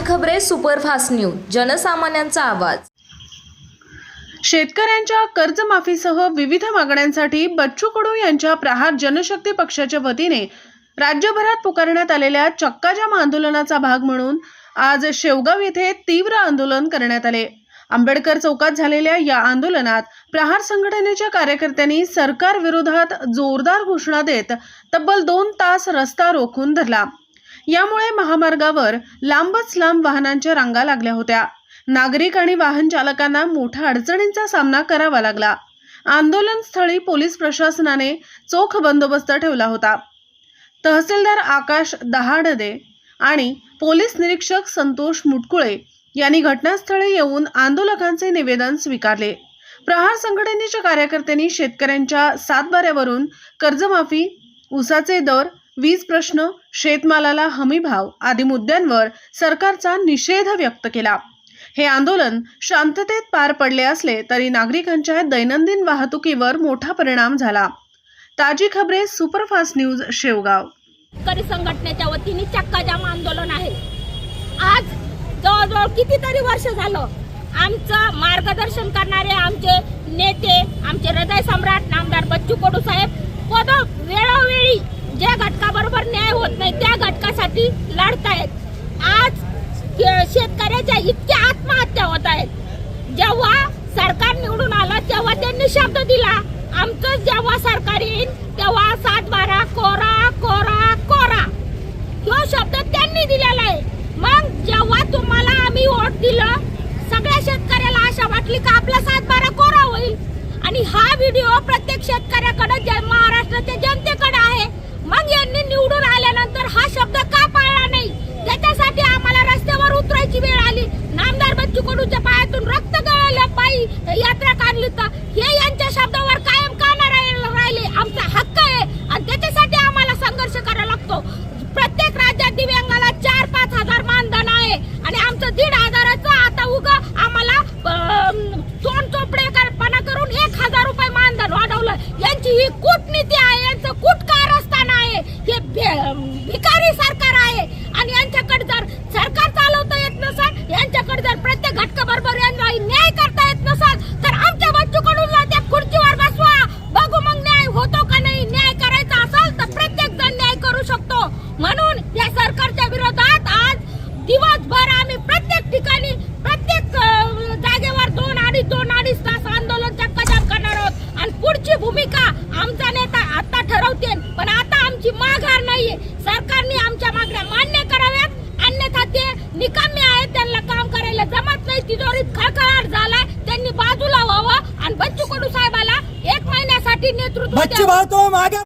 खबरे superfast news जनसामान्यांचा आवाज. शेतकऱ्यांच्या कर्जमाफीसह विविध मागण्यांसाठी बच्चू कडू यांच्या प्रहार जनशक्ती पक्षाच्या वतीने राज्यभरात पुकारण्यात आलेल्या चक्काजाम आंदोलनाचा भाग म्हणून आज शेवगाव येथे तीव्र आंदोलन करण्यात आले. आंबेडकर चौकात झालेल्या या आंदोलनात प्रहार संघटनेच्या कार्यकर्त्यांनी सरकार विरोधात जोरदार घोषणा देत तब्बल दोन तास रस्ता रोखून धरला. यामुळे महामार्गावर लांबच लांब वाहनांच्या रांगा लागल्या होत्या. नागरिक आणि वाहन चालकांना मोठ्या अडचणींचा सामना करावा लागला. आंदोलन स्थळी पोलीस प्रशासनाने चोख बंदोबस्त ठेवला होता. तहसीलदार आकाश दहाडदे आणि पोलीस निरीक्षक संतोष मुटकुळे यांनी घटनास्थळी येऊन आंदोलकांचे निवेदन स्वीकारले. प्रहार संघटनेच्या कार्यकर्त्यांनी शेतकऱ्यांच्या सातबाऱ्यावरून कर्जमाफी उसाचे दर वीज प्रश्न शेतमालाला हमीभाव आदी मुद्द्यांवर सरकारचा निषेध व्यक्त केला. हे आंदोलन शांततेत पार पडले असले तरी नागरिकांच्या दैनंदिन वाहतुकीवर मोठा परिणाम झाला. ताजी खबरे सुपरफास्ट न्यूज शेवगाव. शेतकरी संघटनेच्या वतीने चक्काजाम आंदोलन आहे. आज जवळजवळ कितीतरी वर्ष झालं आमचं मार्गदर्शन करणारे आमचे नेते आमचे हृदय सम्राट नामदार बच्चू कडू साहेब होत नाही. त्या घटकासाठी लढतायत. आज शेतकऱ्याच्या इतक्या आत्महत्या होत आहेत. जेव्हा सरकार निवडून आलं तेव्हा त्यांनी शब्द दिला. आमचं जेव्हा सरकार येईल तेव्हा सात बारा कोरा कोरा कोरा. तो शब्द त्यांनी दिलेला आहे. मग जेव्हा तुम्हाला आम्ही वोट दिलं सगळ्या शेतकऱ्याला आशा वाटली का आपला सात बारा कोरा होईल? आणि हा व्हिडिओ प्रत्येक शेतकऱ्याकडे महाराष्ट्राच्या जनते आहे मग यांनी निवडून आल्यानंतर हा शब्द का पाळला नाही त्याच्यासाठी आम्हाला रस्त्यावर उतरायची वेळ आली नामदार बच्चू कडूच्या पायातून रक्त गळालं पायी यात्रा काढली तर हे यांच्या शब्दावर कायम का राहिले. आमचा हक्क आहे. आणि त्याच्यासाठी आम्हाला संघर्ष करावा लागतो. प्रत्येक राज्यात दिव्यांगाला चार पाच हजार मानधन आहे. आणि आमचं दीड हजाराचं आता उगा आम्हाला अं, तोंड चोपडेपणा करून एक हजार रुपये मानधन वाढवलं. यांची ही कूटनीती आहे. यांचं कूट कारस्थान आहे. हे भे- भिकारी सरकार आहे आणि यांच्याकडे जर सरकार चालवता येत नसेल यांच्याकडे जर प्रत्येक घटकाबरोबर यांना न्याय करता येत नसेल तर आमच्या बच्चूकडून त्या खुर्चीवर बसवा बघू मग न्याय होतो का नाही न्याय करायचा असेल तर प्रत्येक जण न्याय करू शकतो म्हणून या सरकारच्या विरोधात आज दिवसभर आम्ही प्रत्येक ठिकाणी प्रत्येक अं, जागेवर दोन अडीच दोन अडीच तास आंदोलन चक्काजाम करणार आहोत आणि पुढची भूमिका आमचा नेता आता ठरवते पण आता आमची माघार नाहीये सरकारने आमच्या मागण्या मान्य कराव्यात अन्यथा ते निकामी आहेत त्यांना काम करायला जमत नाही तिजोरीत खळखळाट झालाय त्यांनी बाजूला व्हावं आणि बच्चू कडू साहेबाला एक महिन्यासाठी नेतृत्व बच्चे द्यावं. भाव तो मागे.